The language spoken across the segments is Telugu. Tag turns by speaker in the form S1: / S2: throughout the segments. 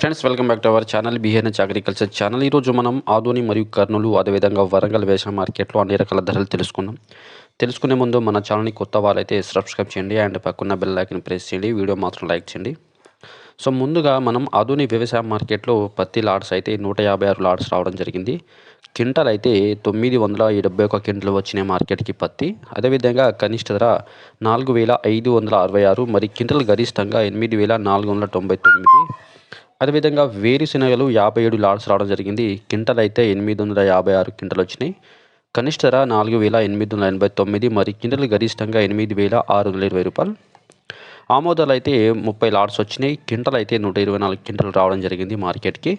S1: Friends welcome back to our channel బిహెన్హెచ్ agriculture channel ఈరోజు మనం ఆదోని మరియు కర్నూలు అదేవిధంగా వరంగల్ వేసవ మార్కెట్లో అన్ని రకాల ధరలు తెలుసుకున్నాం తెలుసుకునే ముందు మన ఛానల్ని కొత్త వాళ్ళైతే సబ్స్క్రైబ్ చేయండి అండ్ పక్కన బెల్ లైక్ని ప్రెస్ చేయండి. వీడియో మాత్రం లైక్ చేయండి. సో ముందుగా మనం ఆదోని వ్యవసాయ మార్కెట్లో పత్తి లాడ్స్ అయితే నూట యాభై ఆరు లాడ్స్ రావడం జరిగింది. క్వింటల్ అయితే తొమ్మిది వందల డెబ్బై ఒక క్వింటల్ వచ్చినాయి మార్కెట్కి పత్తి. అదేవిధంగా కనిష్ట ధర నాలుగు వేల ఐదు వందల అరవై ఆరు మరి క్వింటల్ గరిష్టంగా ఎనిమిది వేల నాలుగు వందల తొంభై తొమ్మిది. అదేవిధంగా వేరుశనగలు యాభై ఏడు లాడ్స్ రావడం జరిగింది. క్వింటల్ అయితే ఎనిమిది వందల యాభై ఆరు క్వింటల్ వచ్చినాయి కనిష్ట ధర నాలుగు వేల ఎనిమిది వందల ఎనభై తొమ్మిది మరి క్వింటల్ గరిష్టంగా ఎనిమిది వేల ఆరు వందల ఇరవై రూపాయలు. ఆమోదాలు అయితే ముప్పై లాట్స్ వచ్చినాయి. క్వింటల్ అయితే నూట ఇరవై నాలుగు క్వింటల్ రావడం జరిగింది మార్కెట్కి.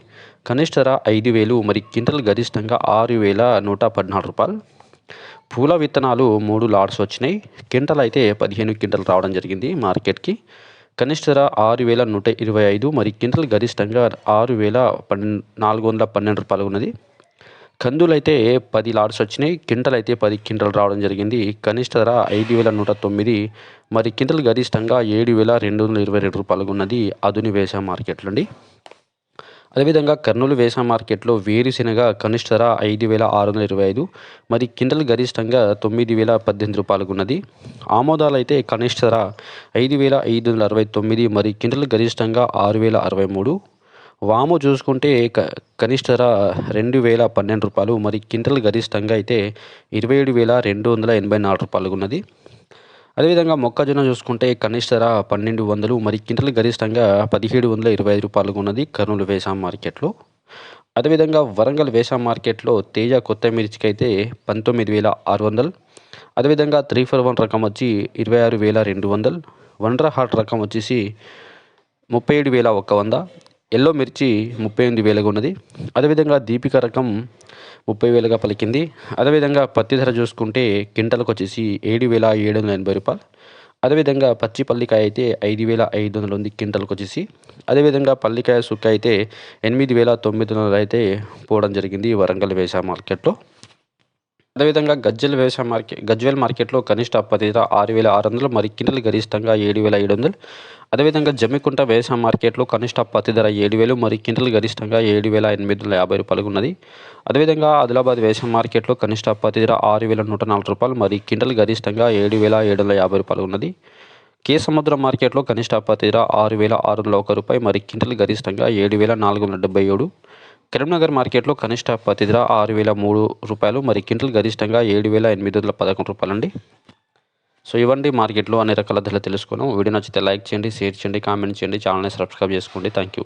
S1: కనిష్ట ధర ఐదు వేలు మరి క్వింటల్ గరిష్టంగా ఆరు వేల నూట పద్నాలుగు రూపాయలు. పూల విత్తనాలు మూడు లాట్స్ వచ్చినాయి. క్వింటల్ అయితే పదిహేను క్వింటల్ రావడం జరిగింది మార్కెట్కి. కనిష్ట ధర ఆరు వేల నూట ఇరవై ఐదు మరి క్వింటల్ గరిష్టంగా ఆరు వేల పన్నెండు నాలుగు వందల పన్నెండు రూపాయలు ఉన్నది. కందులు అయితే పది లాడ్స్ వచ్చినాయి క్వింటల్ అయితే పది క్వింటల్ రావడం జరిగింది. కనిష్ట ధర ఐదు వేల నూట తొమ్మిది మరి క్వింటల్ గరిష్టంగా ఏడు వేల రెండు వందల ఇరవై రెండు రూపాయలు ఉన్నది. అదుని వేసా మార్కెట్లో అండి అదేవిధంగా కర్నూలు వేసా మార్కెట్లో వేరుశెనగ కనిష్ట ధర ఐదు వేల ఆరు వందల ఇరవై ఐదు మరి క్వింటల్ గరిష్టంగా తొమ్మిది వేల పద్దెనిమిది రూపాయలకు ఉన్నది ఆమోదాలు అయితే కనిష్ట ధర ఐదు వేల ఐదు వందల అరవై తొమ్మిది మరి క్వింటల్ గరిష్టంగా ఆరు వేల అరవై మూడు. వాము చూసుకుంటే క కనిష్ట ధర రెండు వేల పన్నెండు రూపాయలు మరి క్వింటల్ గరిష్టంగా అయితే ఇరవై ఏడు వేల రెండు వందల ఎనభై నాలుగు రూపాయలు ఉన్నది అదేవిధంగా మొక్కజొన్న చూసుకుంటే కనిష్ట ధర పన్నెండు వందలు మరి క్వింటల్ గరిష్టంగా పదిహేడు వందల ఇరవై ఐదు రూపాయలు ఉన్నది కర్నూలు వేసాం మార్కెట్లో. అదేవిధంగా వరంగల్ వేసాం మార్కెట్లో తేజ కొత్త మిర్చికి అయితే పంతొమ్మిది వేల ఆరు వందలు. అదేవిధంగా త్రీ ఫోర్ వన్ రకం వచ్చి ఇరవై ఆరు వేల రెండు వందలు. వండర్ హార్ట్ రకం వచ్చేసి ముప్పై ఏడు వేల ఒక్క వంద. ఎల్లో మిర్చి ముప్పై ఎనిమిది వేలుగా ఉన్నది. అదేవిధంగా దీపిక రకం ముప్పై వేలుగా పలికింది. అదేవిధంగా పత్తి ధర చూసుకుంటే క్వింటల్కి వచ్చేసి ఏడు వేల ఏడు వందల ఎనభై రూపాయలు. అదేవిధంగా పచ్చి పల్లికాయ అయితే ఐదు వేల ఐదు వందలు ఉంది క్వింటల్కి వచ్చేసి. అదేవిధంగా పల్లికాయ సుక్క అయితే ఎనిమిది వేల తొమ్మిది వందలు అయితే పోవడం జరిగింది వరంగల్ వేసా మార్కెట్లో. అదేవిధంగా గజ్జల వ్యవసాయ మార్కెట్ గజ్వేల్ మార్కెట్లో కనిష్ట పది ధర ఆరు వేల ఆరు వందలు మరి కింటలు గరిష్టంగా ఏడు వేల ఏడు వందలు అదేవిధంగా జమ్మికుంట వ్యవసాయ మార్కెట్లో కనిష్ట పత్తి ధర ఏడు వేలు మరి కింటలు గరిష్టంగా ఏడు వేల ఎనిమిది వందల యాభై రూపాయలు ఉన్నది. అదేవిధంగా ఆదిలాబాద్ వ్యవసాయ మార్కెట్లో కనిష్ట పత్తి ధర ఆరు వేల నూట నాలుగు రూపాయలు మరి కింటలు గరిష్టంగా ఏడు వేల ఏడు వందల యాభై రూపాయలు ఉన్నది. కే సముద్రం మార్కెట్లో కనిష్ట పత్తి ధర ఆరు వేల ఆరు వందల ఒక రూపాయి మరి కింటలు గరిష్టంగా ఏడు వేల నాలుగు వందల డెబ్బై ఏడు. కరీంనగర్ మార్కెట్లో కనిష్ట పత్తి ధర ఆరు వేల మూడు రూపాయలు మరి క్వింటల్ గరిష్టంగా ఏడు వేల ఎనిమిది వందల పదకొండు రూపాయలు అండి సో ఇవ్వండి మార్కెట్లో అన్ని రకాల ధరలు తెలుసుకున్నాం. వీడియో నచ్చితే లైక్ చేయండి షేర్ చేయండి కామెంట్ చేయండి ఛానల్ని సబ్స్క్రైబ్ చేసుకోండి. Thank you